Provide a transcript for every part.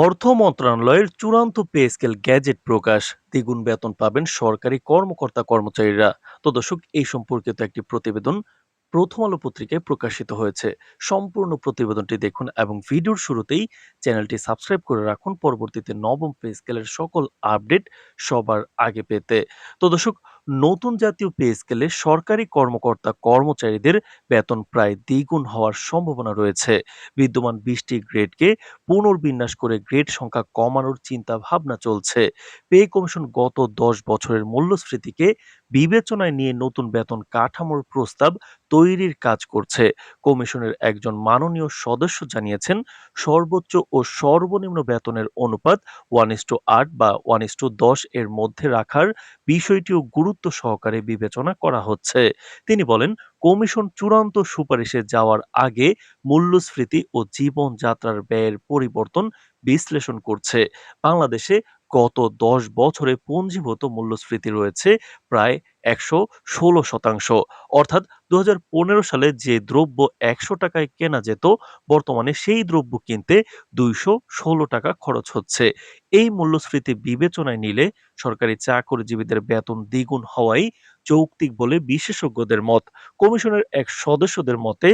অর্থ মন্ত্রণালয়ের চূড়ান্ত পে স্কেল গ্যাজেট প্রকাশ। দ্বিগুণ বেতন পাবেন সরকারি কর্মকর্তা কর্মচারীরা। তো দর্শক, এই সম্পর্কিত একটি প্রতিবেদন প্রথম আলো পত্রিকায় প্রকাশিত হয়েছে। সম্পূর্ণ প্রতিবেদনটি দেখুন এবং ভিডিওর শুরুতেই চ্যানেলটি সাবস্ক্রাইব করে রাখুন। পরবর্তীতে নবম পে স্কেলের সকল আপডেট সবার আগে পেতে। তো দর্শক নতুন জাতীয় পে স্কেলে সরকারি কর্মকর্তা কর্মচারীদের বেতন প্রায় দ্বিগুণ হওয়ার সম্ভাবনা রয়েছে। বিদ্যমান বিশটি গ্রেডকে পুনর্বিন্যাস করে গ্রেড সংখ্যা কমানোর চিন্তা ভাবনা চলছে। পে কমিশন গত দশ বছরের মূল্যস্ফীতিকে বিবেচনায় নিয়ে নতুন বেতন কাঠামোর প্রস্তাব তৈরির কাজ করছে। কমিশনের একজন মাননীয় সদস্য জানিয়েছেন, সর্বোচ্চ ও সর্বনিম্ন বেতনের অনুপাত ওয়ান ইস টু আট বা ওয়ান ইস টু দশ এর মধ্যে রাখার বিষয়টিও গুরুত্ব সহকারে বিবেচনা করা হচ্ছে। তিনি বলেন, কমিশন চূড়ান্ত সুপারিশে যাওয়ার আগে মূল্যস্ফীতি ও জীবনযাত্রার ব্যয়ের পরিবর্তন বিশ্লেষণ করছে। বাংলাদেশে গত দশ বছরে পুঞ্জীভূত মূল্যস্ফীতি রয়েছে প্রায় একশো ষোলো শতাংশ। অর্থাৎ দু হাজার পনেরো সালে যে দ্রব্য একশো টাকায় কেনা যেত, বর্তমানে সেই দ্রব্য কিনতে দুইশো ষোলো টাকা খরচ হচ্ছে। এই মূল্যস্ফীতি বিবেচনায় নিলে সরকারি চাকরিজীবীদের বেতন দ্বিগুণ হওয়াই যৌক্তিক বলে বিশেষজ্ঞদের মত। কমিশনের এক সদস্যদের মতে,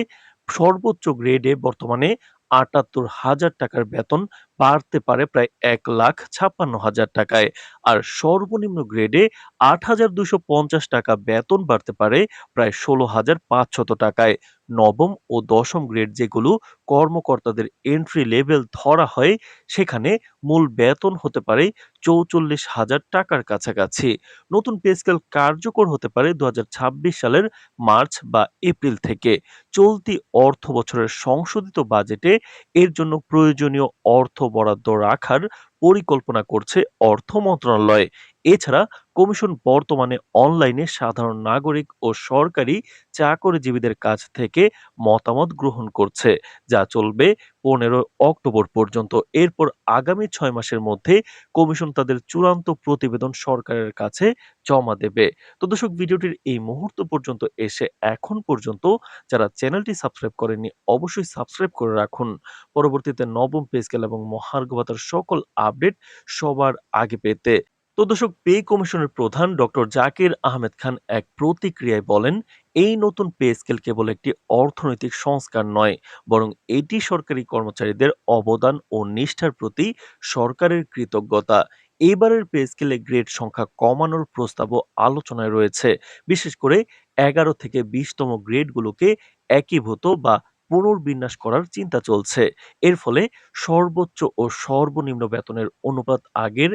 সর্বোচ্চ গ্রেডে বর্তমানে আটাত্তর হাজার টাকার বেতন বাড়তে পারে প্রায় এক লাখ ছাপ্পান্ন হাজার টাকায়। আর সর্বনিম্ন গ্রেডে আট হাজার দুশো পঞ্চাশ টাকা বেতন বাড়তে পারে প্রায় ষোলো হাজার পাঁচশত টাকায়। নবম ও দশম গ্রেড যেগুলো কর্মকর্তাদের এন্ট্রি লেভেল ধরা হয়, সেখানে মূল বেতন হতে পারে চৌচল্লিশ হাজার টাকার কাছাকাছি। নতুন পে স্কেল কার্যকর হতে পারে দু হাজার ছাব্বিশ সালের মার্চ বা এপ্রিল থেকে। চলতি অর্থ বছরের সংশোধিত বাজেটে এর জন্য প্রয়োজনীয় অর্থ বরাদ্দ রাখার পরিকল্পনা করছে অর্থ মন্ত্রণালয়। এছাড়া কমিশন বর্তমানে অনলাইনে সাধারণ নাগরিক ও সরকারি চাকরিজীবীদের কাছ থেকে মতামত গ্রহণ করছে, যা চলবে পনেরো অক্টোবর পর্যন্ত। এরপর আগামী ছয় মাসের মধ্যে কমিশন তাদের চূড়ান্ত প্রতিবেদন সরকারের কাছে জমা দেবে। তো দর্শক, ভিডিওটির এই মুহূর্ত পর্যন্ত এসে এখন পর্যন্ত যারা চ্যানেলটি সাবস্ক্রাইব করেননি, অবশ্যই সাবস্ক্রাইব করে রাখুন। পরবর্তীতে নবম পে এবং মহার্ঘ ভাতার সকল আপডেট সবার আগে পেতে। তো দর্শক, পে কমিশনের প্রধান ডক্টর জাকির আহমেদ খান এক প্রতিক্রিয়ায় বলেন, এই নতুন পে স্কেল কেবল একটি অর্থনৈতিক সংস্কার নয়, বরং এটি সরকারি কর্মচারীদের অবদান ও নিষ্ঠার প্রতি সরকারের কৃতজ্ঞতা। এবারের পে স্কেলে গ্রেড সংখ্যা কমানোর প্রস্তাবও আলোচনায় রয়েছে। বিশেষ করে এগারো থেকে বিশতম গ্রেডগুলোকে একীভূত বা পুনর্বিন্যাস করার চিন্তা চলছে। এর ফলে সর্বোচ্চ ও সর্বনিম্ন বেতনের অনুপাত আগের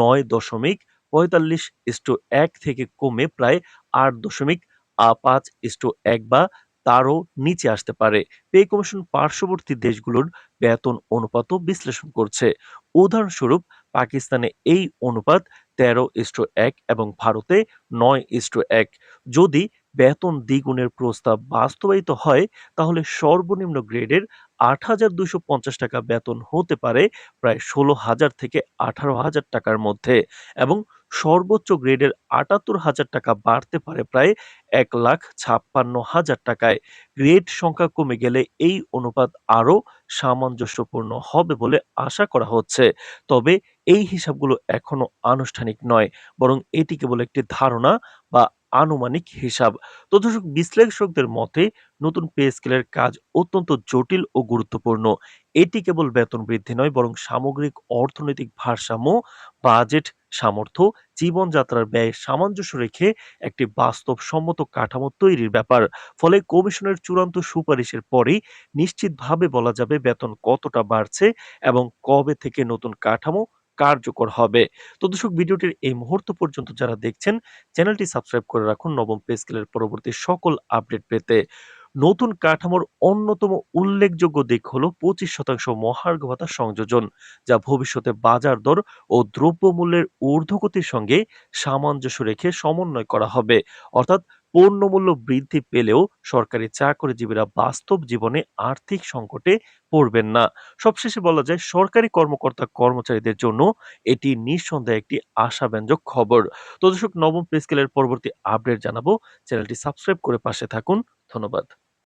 নয় দশমিক পঁয়তাল্লিশ ইস্টু এক থেকে কমে প্রায় আট দশমিক পাঁচ ইস্টু এক বা তারও নিচে আসতে পারে। পে কমিশন পার্শ্ববর্তী দেশগুলোর বেতন অনুপাতও বিশ্লেষণ করছে। উদাহরণস্বরূপ, পাকিস্তানে এই অনুপাত তেরো ইস্টু এক এবং ভারতে নয় ইস্টু এক। যদি বেতন দ্বিগুণের প্রস্তাব বাস্তবায়িত হয়, তাহলে সর্বনিম্ন গ্রেডের আট হাজার দুশো পঞ্চাশ টাকা বেতন হতে পারে প্রায় ষোলো হাজার থেকে আঠারো হাজার টাকার মধ্যে এবং সর্বোচ্চ গ্রেডের আটাত্তর হাজার টাকা বাড়তে পারে প্রায় এক লাখ ছাপ্পান্ন হাজার টাকায়। গ্রেড সংখ্যা কমে গেলে এই অনুপাত আরও সামঞ্জস্যপূর্ণ হবে বলে আশা করা হচ্ছে। তবে এই হিসাবগুলো এখনও আনুষ্ঠানিক নয়, বরং এটি কেবল একটি ধারণা বা আনুমানিক হিসাব। তো দর্শক, বিশ্লেষকদের মতে নতুন পে স্কেলের কাজ অত্যন্ত জটিল ও গুরুত্বপূর্ণ। এটি কেবল বেতন বৃদ্ধি নয়, বরং সামগ্রিক অর্থনৈতিক ভারসাম্য বাজেট সামর্থ্য, জীবনযাত্রার ব্যয় সামঞ্জস্য রেখে একটি বাস্তবসম্মত কাঠামো তৈরির ব্যাপার। ফলে কমিশনের চূড়ান্ত সুপারিশের পরেই নিশ্চিতভাবে বলা যাবে বেতন কতটা বাড়ছে এবং কবে থেকে নতুন কাঠামো কার্যকর হবে। তো দর্শক, ভিডিওটির এই মুহূর্ত পর্যন্ত যারা দেখছেন, চ্যানেলটি সাবস্ক্রাইব করে রাখুন নবম পে স্কেলের পরবর্তী সকল আপডেট পেতে। নতুন কাঠামোর অন্যতম উল্লেখযোগ্য দিক হলো পঁচিশ শতাংশ মহার্ঘ ভাতা সংযোজন, যা ভবিষ্যতে বাজার দর ও দ্রব্যমূল্যের ঊর্ধ্বগতির সঙ্গে সামঞ্জস্য রেখে সমন্বয় করা হবে। অর্থাৎ পণ্যমূল্য বৃদ্ধি পেলেও সরকারি চাকরিজীবীরা বাস্তব জীবনে আর্থিক সংকটে পড়বেন না। সবশেষে বলা যায়, সরকারি কর্মকর্তা কর্মচারীদের জন্য এটি নিঃসন্দেহে একটি আশাব্যঞ্জক খবর। তো দর্শক, নবম পে স্কেলের পরবর্তী আপডেট জানাব। চ্যানেলটি সাবস্ক্রাইব করে পাশে থাকুন। ধন্যবাদ।